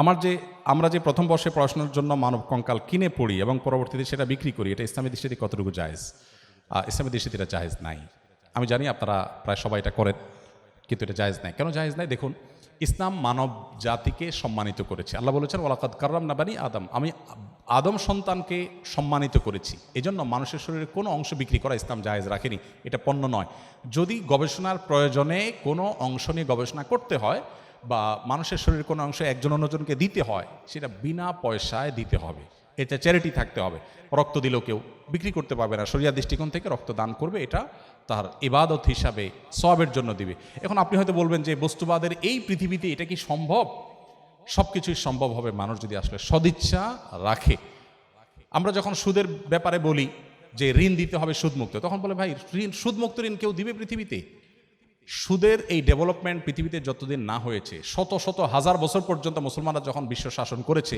আমার যে, আমরা যে প্রথম বর্ষে পড়াশোনার জন্য মানব কঙ্কাল কিনে পড়ি এবং পরবর্তীতে সেটা বিক্রি করি, এটা ইসলামী দৃষ্টিতে কতটুকু জায়েজ? ইসলামী দৃষ্টিতে এটা জায়েজ নাই। আমি জানি আপনারা প্রায় সবাই এটা করেন, কিন্তু এটা জায়েজ নাই। কেন জায়েজ নাই? দেখুন ইসলাম মানব জাতিকে সম্মানিত করেছে। আল্লাহ বলেছেন ওলাকাত কারলাম না বানি আদম। আমি আদম সন্তানকে সম্মানিত করেছি। এজন্য মানুষের শরীরে কোনো অংশ বিক্রি করা ইসলাম জায়েজ রাখেনি। এটা পণ্য নয়। যদি গবেষণার প্রয়োজনে কোনো অংশ নিয়ে গবেষণা করতে হয় বা মানুষের শরীরের কোনো অংশ একজন অন্যজনকে দিতে হয়, সেটা বিনা পয়সায় দিতে হবে। এটা চ্যারিটি থাকতে হবে। রক্ত দিলেও কেউ বিক্রি করতে পারবে না। শরিয়া দৃষ্টিকোণ থেকে রক্ত দান করবে, এটা তার ইবাদত হিসাবে সবের জন্য দিবে। এখন আপনি হয়তো বলবেন যে, বস্তুবাদের এই পৃথিবীতে এটা কি সম্ভব? সব কিছুই সম্ভব হবে মানুষ যদি আসলে সদিচ্ছা রাখে। আমরা যখন সুদের ব্যাপারে বলি যে, ঋণ দিতে হবে সুদমুক্ত, তখন বলে, ভাই, ঋণ, সুদমুক্ত ঋণ কেউ দিবে পৃথিবীতে? সুদের এই ডেভেলপমেন্ট পৃথিবীতে যতদিন না হয়েছে, শত শত হাজার বছর পর্যন্ত মুসলমানরা যখন বিশ্ব শাসন করেছে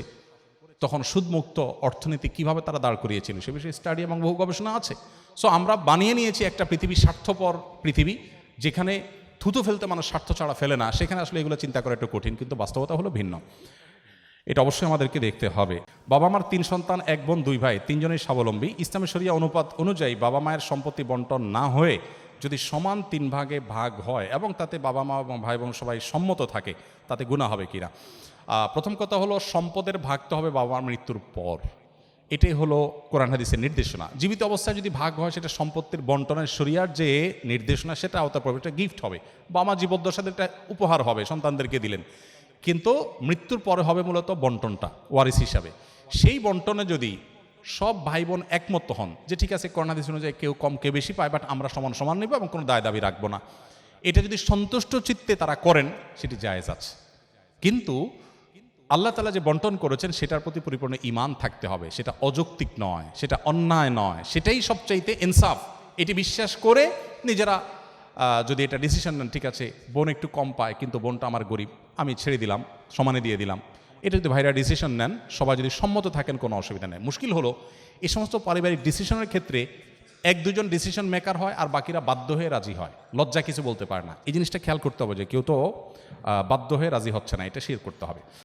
তখন সুদমুক্ত অর্থনীতি কীভাবে তারা দাঁড় করিয়েছিল সে বিষয়ে স্টাডি এবং বহু গবেষণা আছে। সো আমরা বানিয়ে নিয়েছি একটা পৃথিবী স্বার্থপর পৃথিবী, যেখানে থুতু ফেলতে মানুষ স্বার্থ ছাড়া ফেলে না। সেখানে আসলে এগুলো চিন্তা করা একটু কঠিন, কিন্তু বাস্তবতা হলো ভিন্ন। এটা অবশ্যই আমাদেরকে দেখতে হবে। বাবা মার তিন সন্তান, এক বোন, দুই ভাই, তিনজনই স্বাবলম্বী। ইসলামী শরিয়া অনুপাত অনুযায়ী বাবা মায়ের সম্পত্তি বন্টন না হয়ে যদি সমান তিন ভাগে ভাগ হয় এবং তাতে বাবা মা এবং ভাই বোন সবাই সম্মত থাকে, তাতে গুণা হবে কিনা? প্রথম কথা হলো সম্পদের ভাগ তো হবে বাবা মার মৃত্যুর পর। এটাই হলো কোরআন হাদিসের নির্দেশনা। জীবিত অবস্থায় যদি ভাগ হয় সেটা সম্পত্তির বন্টনের শরিয়ার যে নির্দেশনা, সেটা আওতার পড়বে এটা গিফট হবে। বা মা জীবদ্দশাতে একটা উপহার হবে সন্তানদেরকে দিলেন। কিন্তু মৃত্যুর পরে হবে মূলত বন্টনটা ওয়ারিস হিসাবে। সেই বন্টনে যদি সব ভাই বোন একমত হন যে ঠিক আছে করোনাদিস অনুযায়ী কেউ কম, কেউ বেশি পায় বাট আমরা সমান সমান নেব এবং কোনো দায় দাবি রাখব না। এটা যদি সন্তুষ্ট চিত্তে তারা করেন, সেটি জায়েজ আছে। কিন্তু আল্লাহ তালা যে বন্টন করেছেন, সেটার প্রতি পরিপূর্ণ ইমান থাকতে হবে। সেটা অযৌক্তিক নয়, সেটা অন্যায় নয়, সেটাই সবচাইতে ইনসাফ। এটি বিশ্বাস করে নিজেরা যদি এটা ডিসিশন নেন, ঠিক আছে, বোন একটু কম পায়, কিন্তু বোনটা আমার গরিব, আমি ছেড়ে দিলাম, সমানে দিয়ে দিলাম। এটা যদি ভাইরা ডিসিশন নেন, সবাই যদি সম্মত থাকেন, কোনো অসুবিধা নেই। মুশকিল হলো এই সমস্ত পারিবারিক ডিসিশনের ক্ষেত্রে এক দুজন ডিসিশন মেকার হয় আর বাকিরা বাধ্য হয়ে রাজি হয়। লজ্জা কিছু বলতে পারে না। এই জিনিসটা খেয়াল করতে হবে যে কেউ তো বাধ্য হয়ে রাজি হচ্ছে না, এটা শেয়ার করতে হবে।